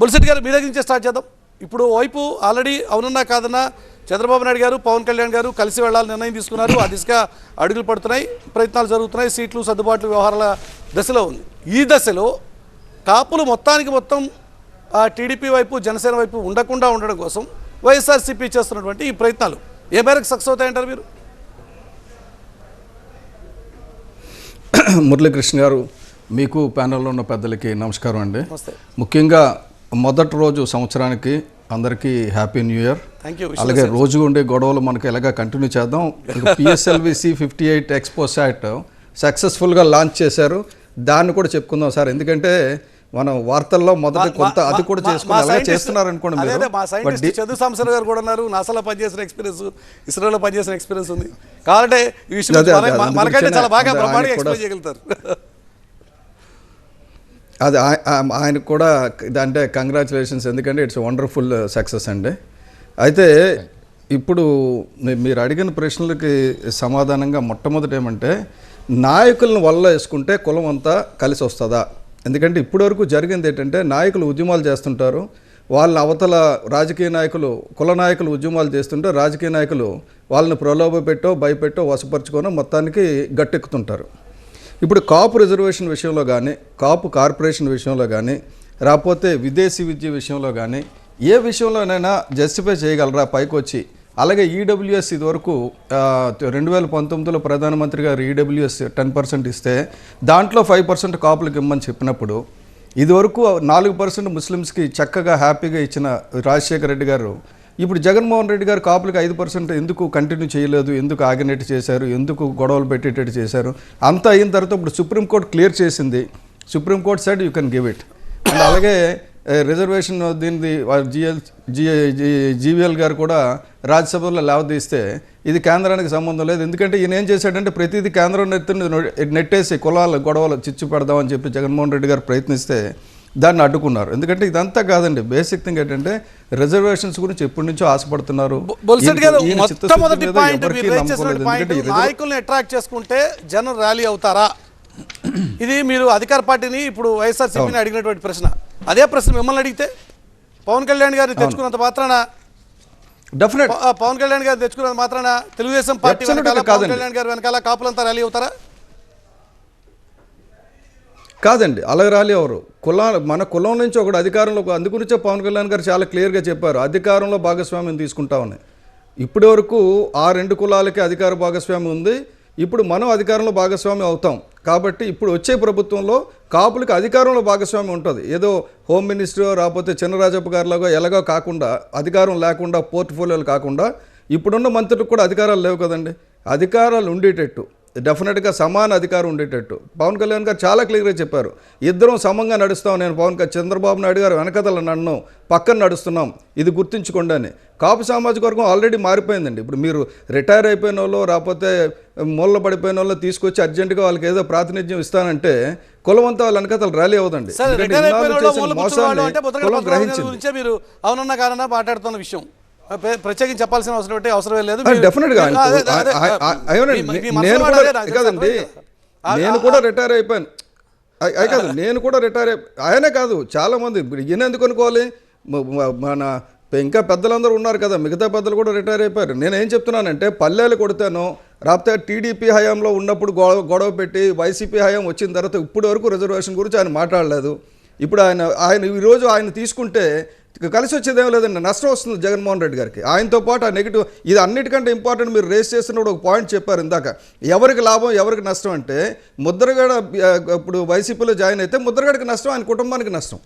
బుల్సెట్ గారు మీ దగ్గర నుంచే స్టార్ట్ చేద్దాం. ఇప్పుడు వైపు ఆల్రెడీ అవునన్నా కాదన్నా చంద్రబాబు నాయుడు గారు పవన్ కళ్యాణ్ గారు కలిసి వెళ్ళాలని నిర్ణయం తీసుకున్నారు. ఆ దిశగా అడుగులు పడుతున్నాయి ప్రయత్నాలు జరుగుతున్నాయి సీట్లు సర్దుబాట్లు వ్యవహారాల దశలో ఉంది. ఈ దశలో కాపులు మొత్తానికి మొత్తం ఆ టీడీపీ వైపు జనసేన వైపు ఉండకుండా ఉండడం కోసం వైఎస్ఆర్సీపీ చేస్తున్నటువంటి ఈ ప్రయత్నాలు. ఏ మేరకు సక్సెస్ అవుతాయంటారు మీరు? మురళీకృష్ణ గారు మీకు ప్యానెల్లో ఉన్న పెద్దలకి నమస్కారం అండి. ముఖ్యంగా మొదటి రోజు సంవత్సరానికి అందరికీ హ్యాపీ న్యూ ఇయర్. అలాగే రోజు ఉండే గొడవలు మనకి ఎలాగ కంటిన్యూ చేద్దాం. PSLV C fifty eight XPoSat సక్సెస్ఫుల్గా లాంచ్ చేశారు. దాన్ని కూడా చెప్పుకుందాం సార్. ఎందుకంటే మనం వార్తల్లో మొదటి కొంత అది కూడా చేసుకుని చేస్తున్నారు అనుకోండి మీరు. మా సైంటిస్ట్ చదువు సంస్థలు గారు కూడా ఉన్నారు. నాసాలో పనిచేసిన ఎక్స్పీరియన్స్ ఇస్రోలో పనిచేసిన ఎక్స్పీరియన్స్ ఉంది. కాబట్టి ఈ విషయం మనకంటే చాలా బాగా ఎక్స్ప్లెయిన్ చేయగలుగుతారు. అది ఆయనకు కూడా అంటే కంగ్రాచులేషన్స్ ఎందుకంటే ఇట్స్ వండర్ఫుల్ సక్సెస్ అండి. అయితే ఇప్పుడు మీ- మీరు అడిగిన ప్రశ్నలకి సమాధానంగా మొట్టమొదటి ఏమంటే నాయకులను వల్ల వేసుకుంటే కులం అంతా కలిసి వస్తుందా? ఎందుకంటే ఇప్పటివరకు జరిగింది ఏంటంటే నాయకులు ఉద్యమాలు చేస్తుంటారు. వాళ్ళ అవతల రాజకీయ నాయకులు కుల నాయకులు ఉద్యమాలు చేస్తుంటే రాజకీయ నాయకులు వాళ్ళని ప్రలోభ పెట్టో భయపెట్టో వశపరుచుకోనో మొత్తానికి గట్టెక్కుతుంటారు. ఇప్పుడు కాపు రిజర్వేషన్ విషయంలో కానీ కాపు కార్పొరేషన్ విషయంలో కానీ రాకపోతే విదేశీ విద్య విషయంలో కానీ ఏ విషయంలోనైనా జస్టిఫై చేయగలరా పైకి వచ్చి అలాగే ఈడబ్ల్యూఎస్ ఇదివరకు రెండు వేల పంతొమ్మిదిలో ప్రధానమంత్రి గారు ఈడబ్ల్యూఎస్ టెన్ పర్సెంట్ ఇస్తే దాంట్లో ఫైవ్ పర్సెంట్ కాపులకు ఇమ్మని చెప్పినప్పుడు ఇదివరకు నాలుగు పర్సెంట్ ముస్లిమ్స్కి చక్కగా హ్యాపీగా ఇచ్చిన రాజశేఖర రెడ్డి గారు ఇప్పుడు జగన్మోహన్ రెడ్డి గారు కాపులకు ఐదు పర్సెంట్ ఎందుకు కంటిన్యూ చేయలేదు ఎందుకు ఆగినట్టు చేశారు ఎందుకు గొడవలు పెట్టేటట్టు చేశారు అంతా అయిన తర్వాత ఇప్పుడు సుప్రీంకోర్టు క్లియర్ చేసింది. Supreme court side you can give it and అలాగే రిజర్వేషన్ దీనిది జిఎల్ జీవీఎల్ గారు కూడా రాజ్యసభలో లేవదీస్తే ఇది కేంద్రానికి సంబంధం లేదు. ఎందుకంటే ఈయన ఏం చేశాడంటే ప్రతిదీ కేంద్రం నెత్తిన నెట్టేసి కులాల గొడవలు చిచ్చు పెడదామని చెప్పి జగన్మోహన్ రెడ్డి గారు ప్రయత్నిస్తే దాన్ని అడ్డుకున్నారు. ఎందుకంటే ఇదంతా కాదండి. బేసిక్ థింగ్ ఏంటంటే రిజర్వేషన్స్ గురించి ఎప్పటి నుంచో ఆశపడుతున్నారు. గారు నాయకుల్ని అట్రాక్ట్ చేసుకుంటే జనం ర్యాలీ అవుతారా? ఇది మీరు అధికార పార్టీని ఇప్పుడు వైఎస్ఆర్సీపీని అడిగినటువంటి ప్రశ్న. అదే ప్రశ్న మిమ్మల్ని అడిగితే పవన్ కళ్యాణ్ గారిని తెచ్చుకున్నంత మాత్రాన డెఫినెట్ పవన్ కళ్యాణ్ గారిని తెచ్చుకున్నంత మాత్రాన తెలుగుదేశం పార్టీ. కళ్యాణ్ గారి వెనకాల కాపులంతా ర్యాలీ అవుతారా? కాదండి అలగరాలి ఎవరు? కుల మన కులం నుంచి ఒకడు అధికారంలో అందుగురించే పవన్ కళ్యాణ్ గారు చాలా క్లియర్గా చెప్పారు అధికారంలో భాగస్వామ్యం తీసుకుంటామని. ఇప్పటి వరకు ఆ రెండు కులాలకి అధికార భాగస్వామ్యం ఉంది ఇప్పుడు మనం అధికారంలో భాగస్వామ్యం అవుతాం. కాబట్టి ఇప్పుడు వచ్చే ప్రభుత్వంలో కాపులకి అధికారంలో భాగస్వామ్యం ఉంటుంది. ఏదో హోమ్ మినిస్టర్ రాకపోతే చిన్నరాజప్ప గారిలాగో ఎలాగో కాకుండా అధికారం లేకుండా పోర్ట్ఫోలియోలు కాకుండా ఇప్పుడున్న మంత్రులకు కూడా అధికారాలు లేవు కదండి. అధికారాలు ఉండేటట్టు. డెఫినెట్గా సమాన అధికారం ఉండేటట్టు. పవన్ కళ్యాణ్ గారు చాలా క్లియర్గా చెప్పారు. ఇద్దరం సమంగా నడుస్తాం. నేను పవన్ కళ్యాణ్ చంద్రబాబు నాయుడు గారు వెనకతల నన్ను పక్కన నడుస్తున్నాం. ఇది గుర్తుంచుకోండి అని. కాపు సామాజిక వర్గం ఆల్రెడీ మారిపోయిందండి. ఇప్పుడు మీరు రిటైర్ అయిపోయిన వాళ్ళు రాకపోతే మూల పడిపోయిన వాళ్ళు తీసుకొచ్చి అర్జెంటుగా వాళ్ళకి ఏదో ప్రాతినిధ్యం ఇస్తానంటే కులవంతా వాళ్ళ వెనకతలు ర్యాలీ అంటే మోసాన్ని కులం గ్రహించింది. మీరు అవునన్నా కానన్నా మాట్లాడుతున్న విషయం. ప్రత్యేకించి చెప్పాల్సిన అవసరం అవసరమే లేదు. నేను కూడా కాదండి. నేను కూడా రిటైర్ అయిపోయాను. అయ్- కాదు నేను కూడా రిటైర్ ఆయనే కాదు చాలా మంది ఇప్పుడు ఈయన ఎందుకు అనుకోవాలి? మన ఇంకా పెద్దలందరూ ఉన్నారు కదా మిగతా పెద్దలు కూడా రిటైర్ అయిపోయారు. నేను ఏం చెప్తున్నానంటే పల్లెలు కొడితేనో రాకపోతే టీడీపీ హయాంలో ఉన్నప్పుడు గొడవ గొడవ పెట్టి వైసీపీ హయాం వచ్చిన తర్వాత ఇప్పటి వరకు రిజర్వేషన్ గురించి ఆయన మాట్లాడలేదు. ఇప్పుడు ఆయన ఆయన ఈరోజు ఆయన తీసుకుంటే ఇక కలిసి వచ్చేది ఏం లేదండి. నష్టం వస్తుంది జగన్మోహన్ రెడ్డి గారికి. ఆయనతో పాటు ఆ నెగిటివ్ ఇది అన్నిటికంటే ఇంపార్టెంట్ మీరు రేస్ చేస్తున్నప్పుడు ఒక పాయింట్ చెప్పారు ఇందాక. ఎవరికి లాభం ఎవరికి నష్టం అంటే ముద్రగడ ఇప్పుడు వైసీపీలో జాయిన్ అయితే ముద్రగడకి నష్టం ఆయన కుటుంబానికి నష్టం.